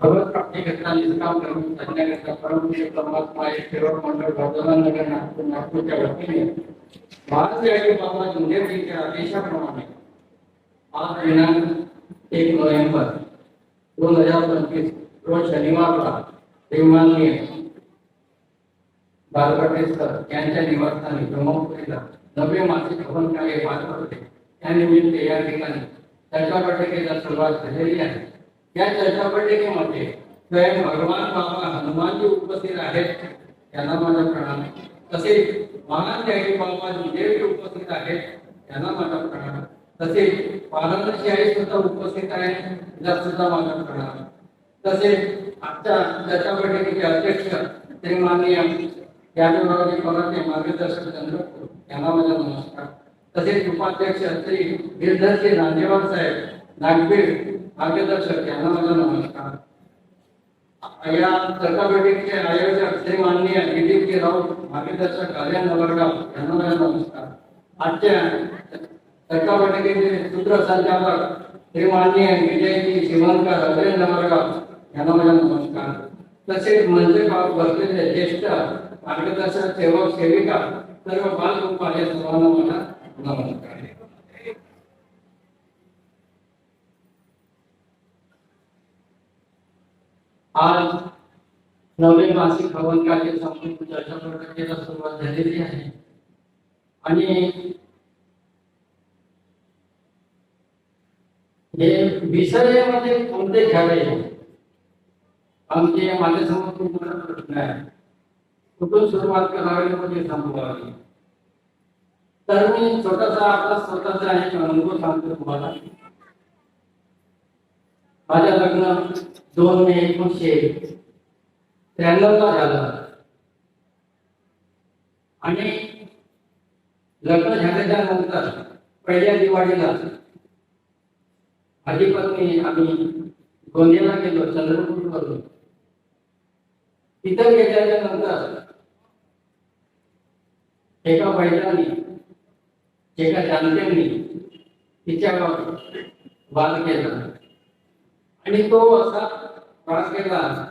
भगवत प्राप्ती परमपूज्य परमात्मा एक मंडळ नगर नागपूर नागपूरच्या वतीने. महाराष्ट्र आदेशाप्रमाणे आज दिनांक एक नोव्हेंबर दोन हजार पंचवीस रोज शनिवारला श्रीमाननीय बालपटेश्वर यांच्या निवासस्थानी ब्रह्मपुरीला नवे मासिक हवन कार्य पार पडते त्यानिमित्त या ठिकाणी चर्चा बैठकीला सुरुवात झालेली आहे या चर्चापटिकेमध्ये स्वयं भगवान बाबा हनुमानजी उपस्थित आहेत. त्यांना माझा प्रणाम. तसेच महान त्यागी बाबा विजयी उपस्थित आहेत. त्यांना माझा प्रणाम. तसेच पालनशाही सुद्धा उपस्थित आहे त्याला सुद्धा माझा प्रणाम. तसेच आजच्या चर्चा बैठकीचे अध्यक्ष श्री माननीय यादवरावजी पवारचे मार्गदर्शक चंद्रपूर यांना माझा नमस्कार. तसेच उपाध्यक्ष श्री गिरधरजी नांदेवार साहेब नागबीड मार्गदर्शक यांना माझा नमस्कार. या चर्चापेटीचे आयोजक श्री माननीय दिलीपजी राऊत मार्गदर्शक कल्याण नवरगाव यांना माझा नमस्कार. आजच्या चर्चापेटीचे सूत्रसंचालक श्री माननीय विजयजी शिवणकर अग्रे नवरगाव यांना माझा नमस्कार. तसेच मंच बसलेले ज्येष्ठ मार्गदर्शक सेवक सेविका सर्व बालगोपाल या सर्वांना माझा नमस्कार. आज नवे मासिक हवन कार्य संपूर्ण चर्चा प्रक्रियेला सुरुवात झालेली आहे. आणि हे विषयामध्ये कोणते घ्यावे आमचे माझ्यासमोर खूप मोठा प्रश्न आहे कुठून सुरुवात करावी म्हणजे थांबवावी तर मी छोटासा आपला स्वतःचा एक अनुभव सांगतो तुम्हाला. माझ्या लग्न दोन मे एकोणीसशे त्र्याण्णवला झालं. आणि लग्न झाल्याच्यानंतर पहिल्या दिवाळीला माझी पत्नी आम्ही गोंदियाला गेलो चंद्रपूर तिथं गेल्याच्यानंतर एका बैलांनी एका जानतेनी तिच्यावर वाद केला. आणि तो असा वाद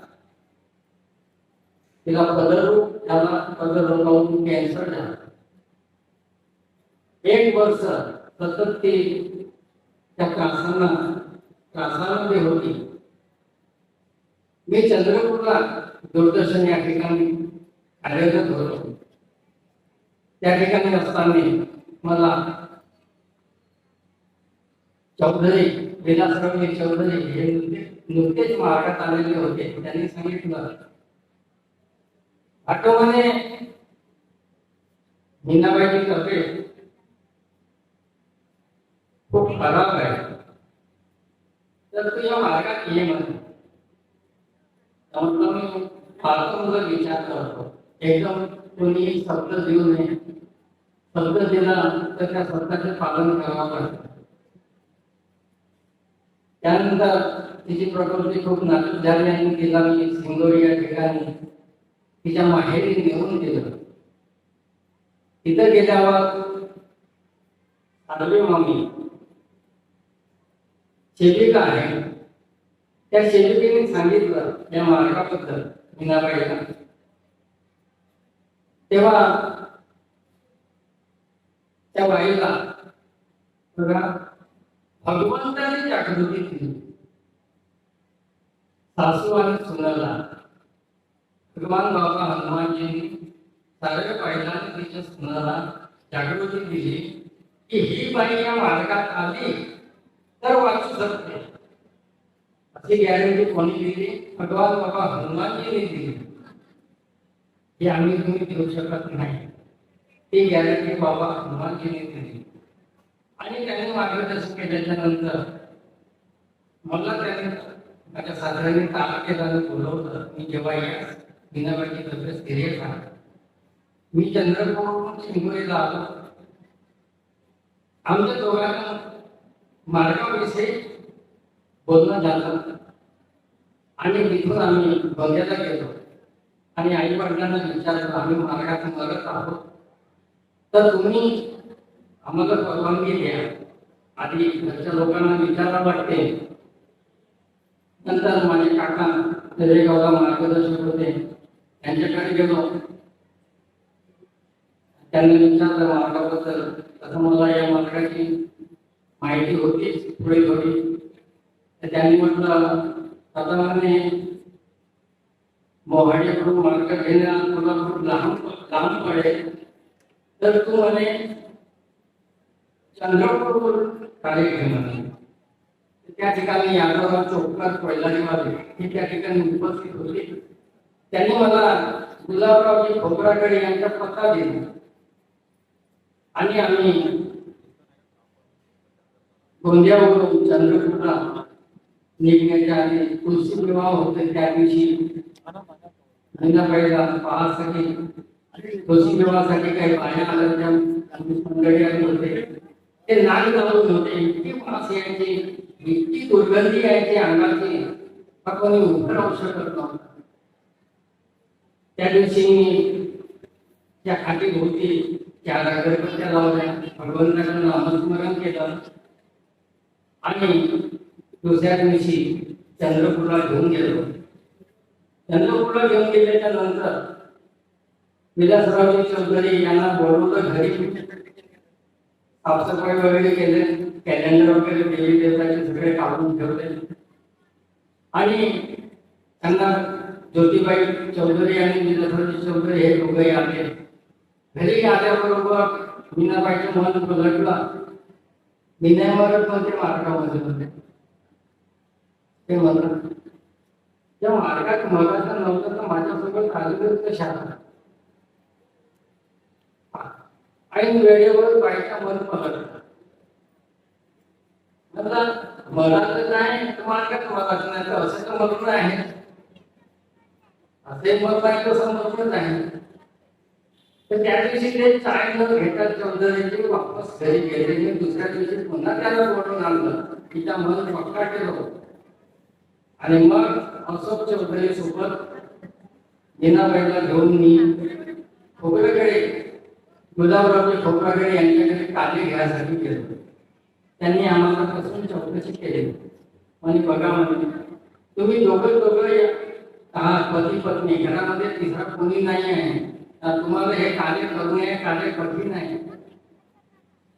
तिला पदरू त्याला पदर लावून कॅन्सर झाला. एक वर्ष सतत ती त्या त्रासांना त्रासामध्ये होती. मी चंद्रपूरला दूरदर्शन या ठिकाणी कार्यरत होतो. त्या ठिकाणी असताना मला चौधरी विलासराव म्हणजे चौधरी हे नुकतेच महाराष्ट्रात आलेले होते त्यांनी सांगितलं. आठवणे मीनाबाईची तब्येत खूप खराब आहे. तर तू या मार्गात ये म्हणे म्हटलं मी फारसा मुलं विचार करतो. एकदम कोणी शब्द देऊ नये. शब्द दिला तर त्या शब्दाचे पालन करावं लागतं. त्यानंतर तिची प्रकृती खूप नाजूक झाली आणि तिला मी सिंगोरी या ठिकाणी तिच्या माहेरी नेऊन दिलं. तिथं गेल्यावर आडवी मम्मी सेविका आहे. त्या सेविकेने सांगितलं या मार्गाबद्दल मीनाबाईला. तेव्हा त्या बाईला बघा भगवंताने जागृती केली. सासू आणि सुनाला भगवान बाबा हनुमानजींनी सारे बाईलाने तिच्या सुनाला जागृती दिली की ही बाई या मार्गात आली तर वाचू शकते. अशी गॅरंटी कोणी दिली? भगवान बाबा हनुमानजीने दिली. हे आम्ही तुम्ही देऊ शकत नाही. ती गॅरंटी बाबा हनुमानजीने दिली. आणि त्याने मार्गदर्शन केल्याच्यानंतर मला त्याने माझ्या सासऱ्याने काम केल्यानं बोलवलं. मी जेव्हा या मीनाबाईची तब्येत सिरियस आहे मी चंद्रपूर शिंगोलीला आलो आमच्या दोघांना मार्गाविषयी बोलणं झालं. आणि तिथून आम्ही बंगल्याला गेलो. आणि आई वडिलांना विचारलं आम्ही मार्गात मरत आहोत. तर तुम्ही आम्हाला परवानगी द्या. आधी घरच्या लोकांना विचारा वाटते. नंतर माझे काका दरेगावला मार्गदर्शक होते त्यांच्याकडे गेलो. त्यांनी विचारलं मार्गाबद्दल. तसं मला या मार्गाची माहिती होतीच थोडी थोडी. तर त्यांनी म्हटलं साधारणपणे मोहाडीकडून मार्ग घेणं तुला खूप लहान पडेल. तर तू म्हणे चंद्रपूर कार्यक्रम त्या ठिकाणी यादवराव चौकात पहिला ही त्या ठिकाणी उपस्थित होती. त्यांनी मला गुलाबरावजी खोबराकडे यांचा पत्ता दिला. आणि आम्ही गोंदियावरून चंद्रपूरला निघण्याच्या आधी तुलसी विवाह होते त्या दिवशी. महिनाबाईला पाहासाठी तुलसी विवाहासाठी काही बाया आल्या मंडळी होते ते नाग लावून होते. इतकी वास यायची. इतकी दुर्गंधी यायची अंगाची. हा कोणी उभं राहू शकत नव्हतं. त्या दिवशी मी त्या खाटी भोवती त्या अगरबत्त्या लावल्या. भगवंताकडे नामस्मरण केलं. आणि दुसऱ्या दिवशी चंद्रपूरला घेऊन गेलो. चंद्रपूरला घेऊन गेल्याच्यानंतर विलासरावजी चौधरी यांना बोलवलं घरी. साफसफाई वगैरे केले कॅलेंडर वगैरे देवी देवताचे सगळे काढून ठेवले आणि त्यांना ज्योतिबाई चौधरी आणि विलासरावजी चौधरी हे दोघंही आले. घरी आल्याबरोबर मीनाबाईचं मन पलटला. मीनावर पण ते मार्गामध्ये होते. ते म्हणतात त्या मार्गात मगाचं नव्हतं तर माझ्यासोबत तर शान ऐन वेळेवर बायका मन पलटलं मला तर नाही तुम्हाला मगाच तुम्हाला तर असं तर म्हणून आहे. असे मत नाही तसं म्हणून नाही तर त्या दिवशी ते चाय न घेतात चौधरीचे वापस घरी गेले. मी दुसऱ्या दिवशी पुन्हा त्याला बोलून आणलं. तिचा मन पक्का केलं. आणि मग अशोक चौधरी सोबत मीनाबाईला घेऊन मी खोबरेकडे गुलाबरावजी खोबराकडे यांच्याकडे कार्य घ्यायसाठी गेलो त्यांनी आम्हाला कसून चौकशी केली. आणि बघा म्हणजे तुम्ही दोघं दोघं आहात पती पत्नी घरामध्ये तिसरा कोणी नाही आहे तर तुम्हाला हे कार्य करू नये कार्य कठीण आहे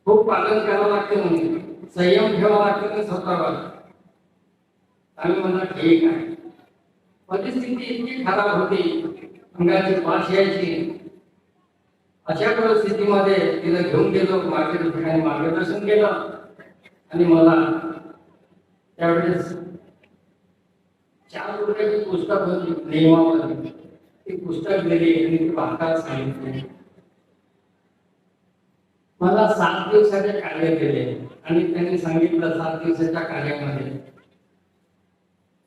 खूप पालन करावं लागते म्हणून संयम ठेवावा लागते म्हणे स्वतःवर. आम्ही म्हणलं ठीक आहे. परिस्थिती इतकी खराब होती. अंगाची वास यायची. अशा परिस्थितीमध्ये तिला घेऊन गेलो मार्केट ठिकाणी मार्गदर्शन केलं. आणि मला त्यावेळेस चार रुपयाची पुस्तक होती नियमामध्ये ती पुस्तक दिली आणि ती वाचायला सांगितली. मला सात दिवसाचे कार्य केले आणि त्यांनी सांगितलं सात दिवसाच्या कार्यामध्ये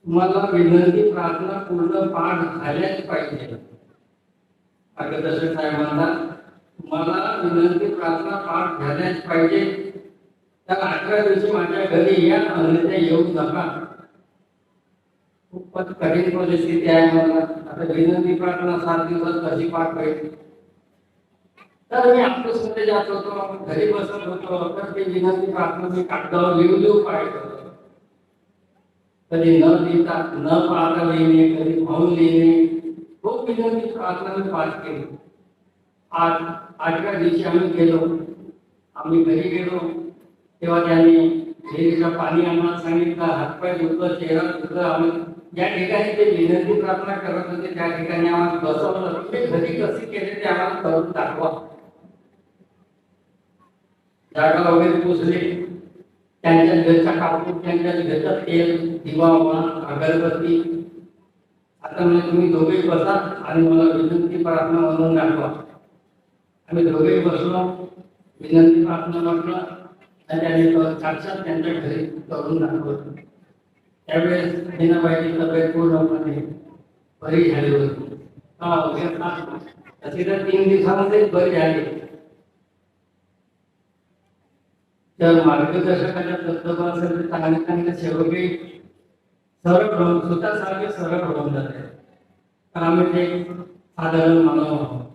मला विनंती प्रार्थना पूर्ण पाठ झाल्याच पाहिजे. मार्गदर्शक साहेबांना मला विनंती प्रार्थना पाठ झाल्याच पाहिजे. त्या अठरा दिवशी माझ्या घरी या अन्यथा येऊ नका खूपच कठीण परिस्थिती आहे मला. आता विनंती प्रार्थना सात दिवस कशी पाठ होईल तर मी ऑफिस जात होतो घरी बसत होतो. तर ते विनंती प्रार्थना मी कागदावर लिहू लिहू पाहिजे. कधी न लिहिता न पाहता लिहिणे कधी पाहून लिहिणे. खूप विनंती प्रार्थना मी पाठ केली. आठ आठव्या दिवशी आम्ही गेलो. आम्ही घरी गेलो. तेव्हा त्यांनी विहिरीचं पाणी आम्हाला सांगितलं. हातपाय धुतलं चेहरा धुतलं. आम्ही ज्या ठिकाणी ते विनंती प्रार्थना करत होते त्या ठिकाणी आम्हाला बसवलं. ते घरी कसे केले ते आम्हाला करून दाखवा. जागा वगैरे पुसली. त्यांच्या घरचा कापूर त्यांच्या घरचा तेल दिवा म्हणा अगरबत्ती. आता म्हणजे तुम्ही दोघेही बसा आणि मला विनंती प्रार्थना म्हणून दाखवा. आम्ही दोघे बसलो. विनंती प्रार्थना म्हटलं आणि त्यांनी साक्षात त्यांच्या घरी करून दाखवलं त्यावेळेस मीनाबाईची तब्येत पूर्णपणे बरी झाली होती. का वगैरे तशी तर तीन दिवसामध्ये बरी झाली. तर मार्गदर्शकाच्या तत्वानुसार चांगले चांगले सेवकही सरळ होऊन स्वतःसारखे सरळ होऊन जाते. तर आम्ही ते साधारण मानव आहोत.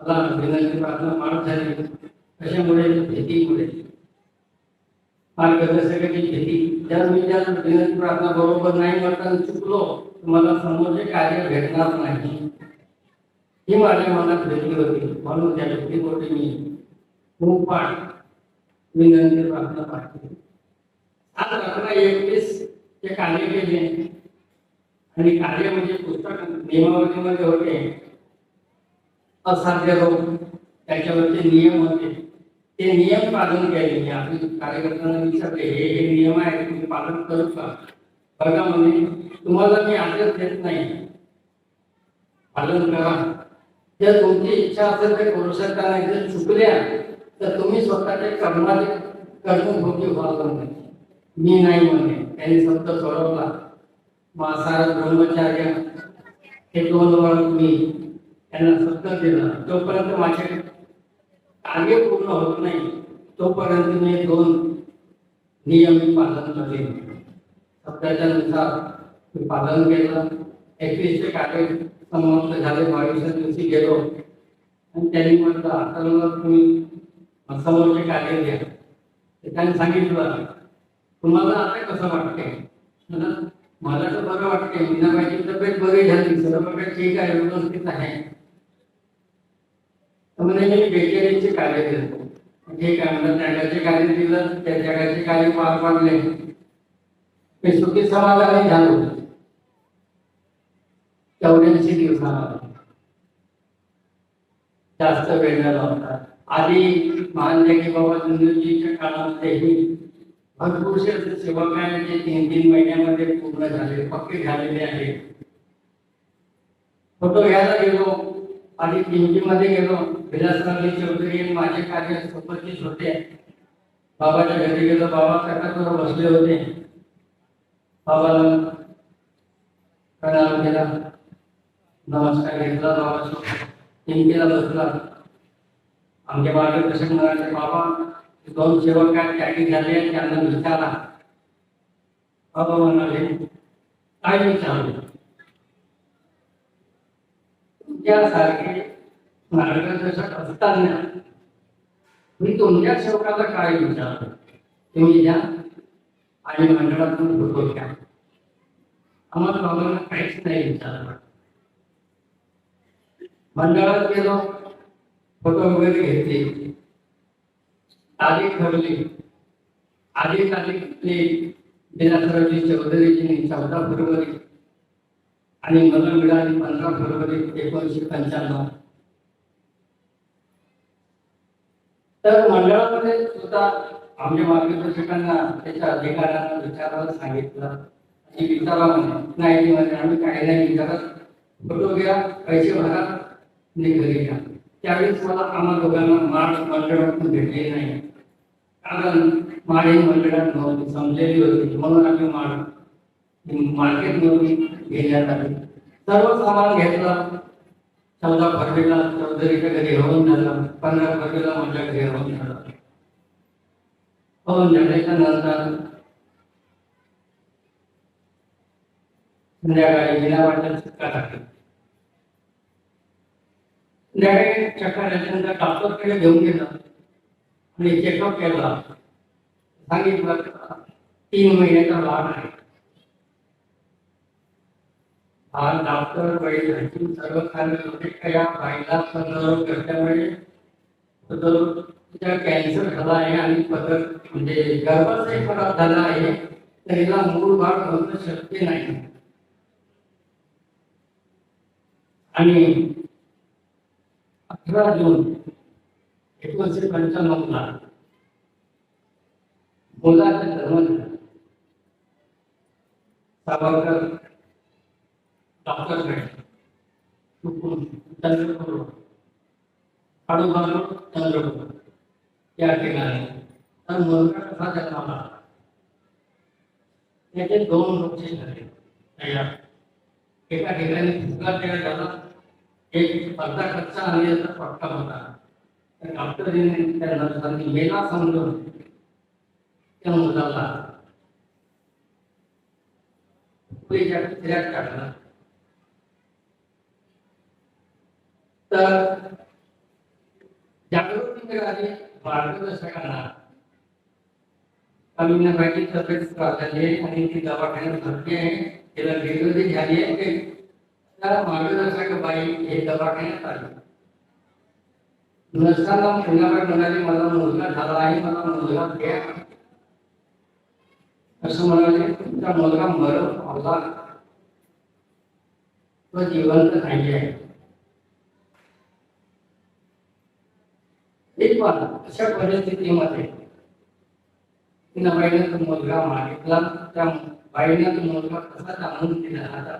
मला विनंती प्रार्थना पाठ झाली. कशामुळे? भीतीमुळे. मार्गदर्शकाची भीती. जर मी त्या विनंती प्रार्थना बरोबर नाही म्हणताना चुकलो तर मला समोरचे कार्य भेटणार नाही. ही माझ्या मनात भेटली होती. म्हणून त्या व्यक्तीपोटी मी खूप पाठ विनंती प्रार्थना पाठ केली आज रात्र एकवीस ते कार्य केले आणि कार्य म्हणजे पुस्तक नियमावलीमध्ये होते. असाध्य रोग त्याच्यावरचे नियम होते. ते नियम पालन केले. मी आपली कार्यकर्त्यांना विचारले हे हे नियम आहेत तुम्ही पालन करू का? बघा म्हणे तुम्हाला मी आदेश देत नाही. पालन करा. जर तुमची इच्छा असेल तर करू शकता नाही जर चुकल्या तर तुम्ही स्वतःचे कर्माचे कर्मभोगी व्हाल नाही मी नाही म्हणे. त्यांनी शब्द सोडवला. मासार ब्रह्मचार्य हे दोन वर्ष मी त्यांना शब्द दिला जोपर्यंत माझे कार्य पूर्ण होत नाही तोपर्यंत मी दोन नियम पालन करेन शब्दाच्या नुसार मी पालन केलं. एकवीसचे कार्य समाप्त झाले. बावीसच्या दिवशी गेलो. आणि त्यांनी म्हटलं आता मग तुम्ही समोरचे कार्य घ्या ते त्यांनी सांगितलं तुम्हाला आता कसं वाटते मला तर बरं वाटते मीनाबाईची तब्येत बरी झाली. सर्व काही ठीक आहे. व्यवस्थित आहे. म्हणजे म्हणे मी बेकेरीचे कार्य केलं जे काय म्हणतात जगाचे कार्य दिलं त्या जगाचे कार्य पार पाडले. ते सुखी समाधानी झालो. चौऱ्याऐंशी दिवसामध्ये जास्त वेळ झाला होता आधी महानदेवी बाबा चंद्रजीच्या काळामध्येही भरपूरसे असे सेवक जे तीन तीन महिन्यामध्ये पूर्ण झाले पक्के झालेले आहेत. फोटो घ्यायला गेलो. आणि पिंपी मध्ये गेलो विलासरावजी चौधरी आणि माझे कार्य सोबतच होते बाबाच्या घरी गेलो बाबा कटावर बसले होते. बाबाला प्रणाम केला नमस्कार घेतला बाबा पिंपीला बसला. आमच्या मार्गदर्शक म्हणाले बाबा दोन सेवक काय त्यागी झाले आहेत, त्यांना विचारा. बाबा म्हणाले काय विचारले तुमच्यासारखे मार्गदर्शक असताना मी तुमच्या सेवकाला काय विचारलं तुम्ही द्या आणि मंडळातून फोटो घ्या. आम्हाला बाबांना काहीच नाही विचारलं मंडळात गेलो फोटो वगैरे घेतले. तारीख ठरली आधी तारीख ते विलासरावजी चौधरीची चौदा फेब्रुवारी आणि मला मिळाली पंधरा फेब्रुवारी एकोणीसशे पंच्याण्णव. तर मंडळामध्ये सुद्धा आमच्या मार्गदर्शकांना त्याच्या अधिकाऱ्यांना विचारायला सांगितलं. आणि विचारा म्हणे नाही म्हणे आम्ही काही नाही विचारत. फोटो घ्या पैसे भरा आणि घरी घ्या त्यावेळेस मला आम्हा दोघांना मार्च मंडळातून भेटले नाही. कारण माळ मंडळात नव्हती समजलेली होती. म्हणून आम्ही माळ मार्केटमधून घेण्यात आली. सर्व सामान घेतला चौदा फरवेला चौधरीच्या घरी होऊन झाला. पंधरा फरवेला माझ्या घरी होऊन झाला. होऊन झाल्याच्यानंतर संध्याकाळी विना वाटत सुटका टाकली संध्याकाळी चक्कर आल्यानंतर डॉक्टरकडे घेऊन गेला. आणि चेकअप केला. सांगितलं तीन महिन्याचा लाभ आहे. हा डॉक्टर बैल आणखी सर्व खाल्ले या बाईला संदर्भ करल्यामुळे पदर तिचा कॅन्सर झाला आहे आणि पदर म्हणजे गर्भाशय खराब झाला आहे तर हिला मूळ भाग होणं शक्य नाही. आणि अठरा जून एकोणीसशे पंच्याण्णवला मुलाचा जन्म झाला. सावरकर डॉक्टरकडे. चंद्रपूर काळूबाजू चंद्रपूर या ठिकाणी. तर मुलगा कसा जन्माला? त्याचे दोन लोकचे झाले. एका ठिकाणी फुटला केला झाला एक अर्धा कच्चा आणि याचा पक्का होता. तर डॉक्टरीने त्या नर्सांनी मेला समजून त्या मुलाला पुढेच्या फिर्याद काढला तर जागृती मिळाली मार्गदर्शकांना. अमीनाबाईची तब्येत त्रास आहे आणि ती दवाखान्यात भरती आहे. तिला डिलिव्हरी झाली आहे त्या मार्गदर्शक बाई हे दवाखान्यात आली. नसताना मीनाबाई म्हणाली मला मुलगा झाला आहे मला मुलगा घ्या. असं म्हणाले तुमचा मुलगा मरण पावला तो जिवंत नाही आहे. एक पण अशा परिस्थितीमध्ये तिनं बाईने तो मुलगा मागितला. त्या बाईने तो मुलगा कसा जाणून दिला आता?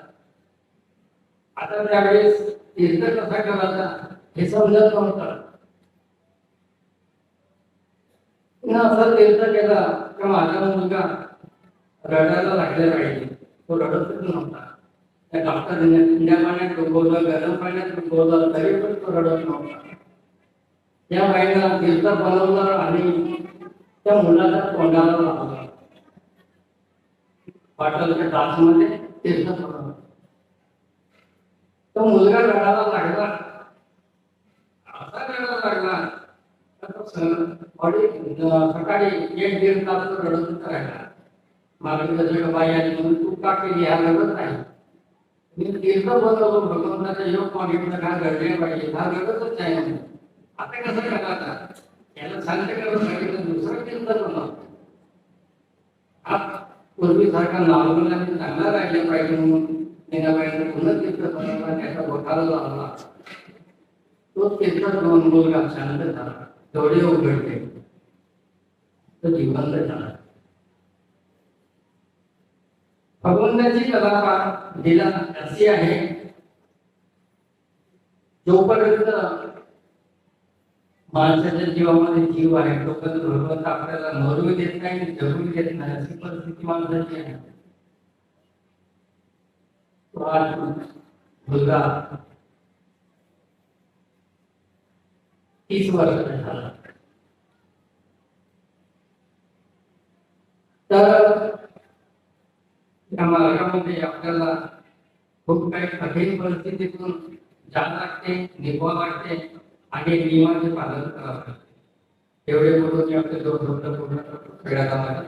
आता त्यावेळेस तीर्थ कसा करायचा हे समजत नव्हतं. पुन्हा असा तीर्थ केला तर माझा मुलगा रडायला लागले पाहिजे तो रडतच नव्हता. त्या डॉक्टरने थंड्या पाण्यात डुबवलं गरम पाण्यात डुबवलं तरी पण तो रडत नव्हता. त्या बाईला तीर्थ बनवलं आणि त्या मुलाच्या तोंडाला लावलं पाटलच्या दासमध्ये तीर्थ बनवलं तो मुलगा रडायला लागला. असा रडायला लागला. तर सकाळी एक दीड तास रडत राहिला. राहिला मार्गदर्शक बाई आली म्हणून तू का केली हा रडत नाही? मी तीर्थ बनवलो भगवंताचा योग मागितलं का घडले पाहिजे हा रडतच नाही म्हणे. आता कसं करायचा याला सांगते सांगितलं दुसरं तीर्थ बनव पूर्वीसारखा नॉर्मल आणि चांगला राहिला पाहिजे म्हणून मीनाबाईने पुन्हा बनवला त्याचा बोटाला लावला तो दोन मुलगा शांत झाला. डोळे उघडते तो. जिवंत झाला. भगवंताची कलाकार दिला अशी आहे. जोपर्यंत माणसाच्या जीवामध्ये जीव आहे तोपर्यंत भगवंत आपल्याला मरू देत नाही जगू देत नाही अशी परिस्थिती माणसाची आहे. मुलगा तीस वर्षाचा झाला. तर या मार्गामध्ये आपल्याला खूप काही कठीण परिस्थितीतून जावं लागते निघवा लागते. आणि नियमाचे पालन करावं लागते एवढे बोलून मी आपले दोन शब्द पूर्ण करतो. वेळाला माझा